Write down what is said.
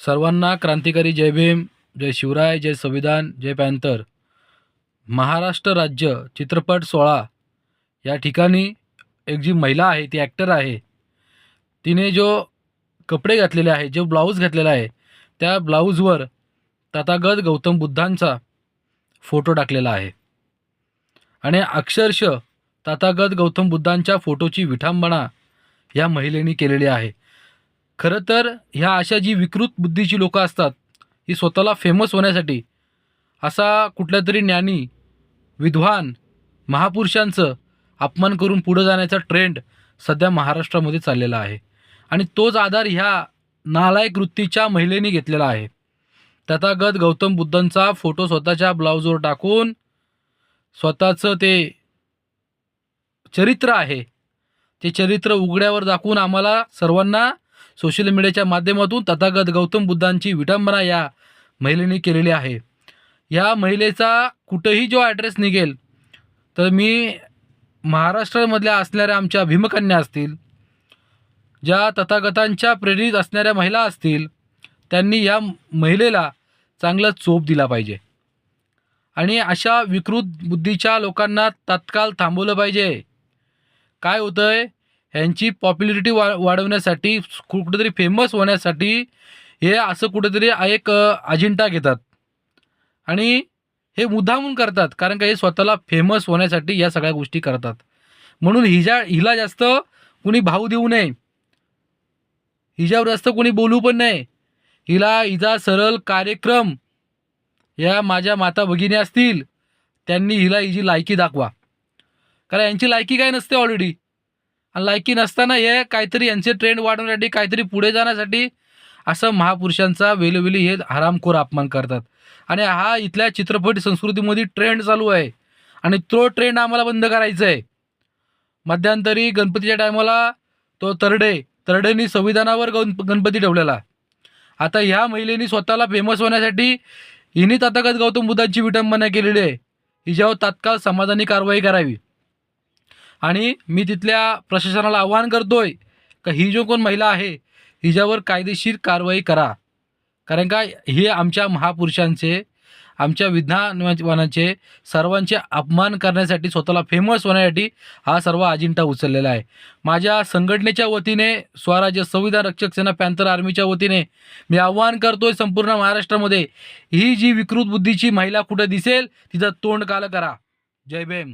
सर्वांना क्रांतिकारी जय भीम जय शिवराय जय संविधान जय पॅन्थर. महाराष्ट्र राज्य चित्रपट सोहळा. या ठिकाणी एक जी महिला आहे ती ॲक्टर आहे. तिने जो कपडे घातलेले आहे जो ब्लाऊज घातलेला आहे त्या ब्लाऊजवर तथागत गौतम बुद्धांचा फोटो टाकलेला आहे. आणि अक्षरशः तथागत गौतम बुद्धांच्या फोटोची विठांबणा या महिलेने केलेली आहे. खरं तर ह्या अशा जी विकृत बुद्धीची लोकं असतात ही स्वतःला फेमस होण्यासाठी असा कुठल्या तरी ज्ञानी विद्वान महापुरुषांचं अपमान करून पुढं जाण्याचा ट्रेंड सध्या महाराष्ट्रामध्ये चाललेला आहे. आणि तोच आधार ह्या नालायक वृत्तीच्या महिलेने घेतलेला आहे. तथागत गौतम बुद्धांचा फोटो स्वतःच्या ब्लाऊजवर टाकून स्वतःचं ते चरित्र आहे. ते चरित्र उघड्यावर दाखवून आम्हाला सर्वांना सोशल मीडियाच्या माध्यमातून तथागत गौतम बुद्धांची विटंबना या महिलेने केलेली आहे. या महिलेचा कुठंही जो ॲड्रेस निघेल तर मी महाराष्ट्रामधल्या असणाऱ्या आमच्या भीमकन्या असतील ज्या तथागतांच्या प्रेरित असणाऱ्या महिला असतील त्यांनी या महिलेला चांगला चोप दिला पाहिजे. आणि अशा विकृत बुद्धीच्या लोकांना तात्काळ थांबवलं पाहिजे. काय होतं आहे ह्यांची पॉप्युलरिटी वा वाढवण्यासाठी कुठेतरी फेमस होण्यासाठी हे असं कुठेतरी एक अजिंठा घेतात. आणि हे मुद्दामून करतात कारण का हे स्वतःला फेमस होण्यासाठी या सगळ्या गोष्टी करतात. म्हणून हिजा हिला जास्त कुणी भाव देऊ नये. हिच्यावर जास्त कोणी बोलू पण नाही हिला हिचा सरळ कार्यक्रम या माझ्या माता भगिनी असतील त्यांनी हिला हिची लायकी दाखवा. कारण यांची लायकी काय नसते ऑलरेडी आणि लायकी नसताना हे काहीतरी यांचे ट्रेंड वाढवण्यासाठी काहीतरी पुढे जाण्यासाठी असं महापुरुषांचा वेलोवेली हे हरामखोर अपमान करतात. आणि हा इथल्या चित्रपट संस्कृतीमध्ये ट्रेंड चालू आहे. आणि तो ट्रेंड आम्हाला बंद करायचा आहे मध्यंतरी गणपतीच्या टायमाला तो तरडे तरडेनी संविधानावर गण गणपती ठेवलेला. आता ह्या महिलेनी स्वतःला फेमस होण्यासाठी हिने तथागत गौतम बुद्धांची विटंबना केलेली आहे. हिच्यावर तात्काळ समाधानी कारवाई करावी. आणि मी तिथल्या प्रशासनाला आवाहन करतोय का ही जो कोण महिला आहे हिच्यावर कायदेशीर कारवाई करा. कारण का हे आमच्या महापुरुषांचे आमच्या विज्ञानवानाचे सर्वांचे अपमान करण्यासाठी स्वतःला फेमस होण्यासाठी हा सर्व अजिंठा उचललेला आहे. माझ्या संघटनेच्या वतीने स्वराज्य संविधान रक्षक सेना पॅन्थर आर्मीच्या वतीने मी आव्हान करतोय संपूर्ण महाराष्ट्रामध्ये. ही जी विकृत बुद्धीची महिला कुठे दिसेल तिचं तोंड काल करा. जय भीम.